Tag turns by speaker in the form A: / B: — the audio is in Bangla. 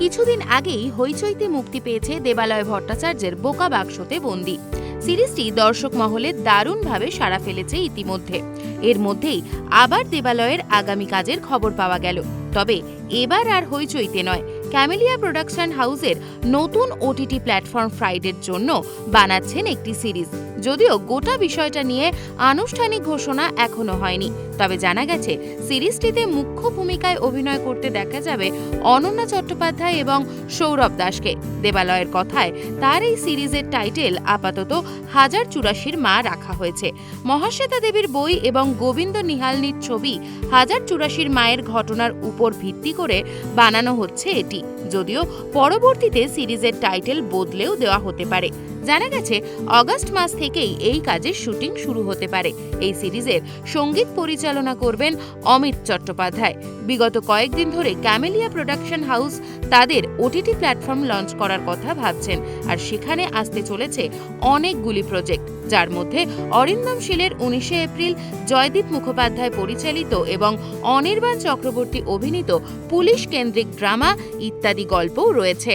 A: কিছুদিন আগেই হইচইতে মুক্তি পেয়েছে দেবালয় ভট্টাচার্যের বোকা বাক্সতে বন্দি। সিরিজটি দর্শক মহলে দারুণভাবে সাড়া ফেলেছে ইতিমধ্যে। এর মধ্যেই আবার দেবালয়ের আগামী কাজের খবর পাওয়া গেল। তবে এবার আর হইচইতে নয়। ক্যামেলিয়া প্রোডাকশন হাউসের নতুন ওটিটি প্ল্যাটফর্ম ফ্রাইডের জন্য বানাচ্ছেন একটি সিরিজ। যদিও গোটা বিষয়টা নিয়ে আনুষ্ঠানিক ঘোষণা এখনও হয়নি। তবে জানা গেছে, সিরিজটিতে মুখ্য ভূমিকায় অভিনয় করতে দেখা যাবে অনন্যা চট্টোপাধ্যায় এবং সৌরভ দাসকে। দেবালয়ের কথায়, তার এই সিরিজের টাইটেল আপাতত হাজার চুরাশির মা রাখা হয়েছে। মহাশ্বেতা দেবীর বই এবং গোবিন্দ নিহালনির ছবি হাজার চুরাশির মায়ের ঘটনার উপর ভিত্তি করে বানানো হচ্ছে এটি। যদিও পরবর্তীতে সিরিজের টাইটেল বদলেও দেওয়া হতে পারে। জানা গেছে, অগস্ট মাস থেকেই এই কাজের শুটিং শুরু হতে পারে। এই সিরিজের সংগীত পরিচালনা করবেন অমিত চট্টোপাধ্যায়। বিগত কয়েকদিন ধরে ক্যামেলিয়া প্রোডাকশন হাউস তাদের ওটিটি প্ল্যাটফর্ম লঞ্চ করার কথা ভাবছেন আর সেখানে আসতে চলেছে অনেকগুলি প্রজেক্ট, যার মধ্যে অরিন্দম শীলের উনিশে এপ্রিল, জয়দীপ মুখোপাধ্যায় পরিচালিত এবং অনির্বাণ চক্রবর্তী অভিনীত পুলিশ কেন্দ্রিক ড্রামা ইত্যাদি গল্পও রয়েছে।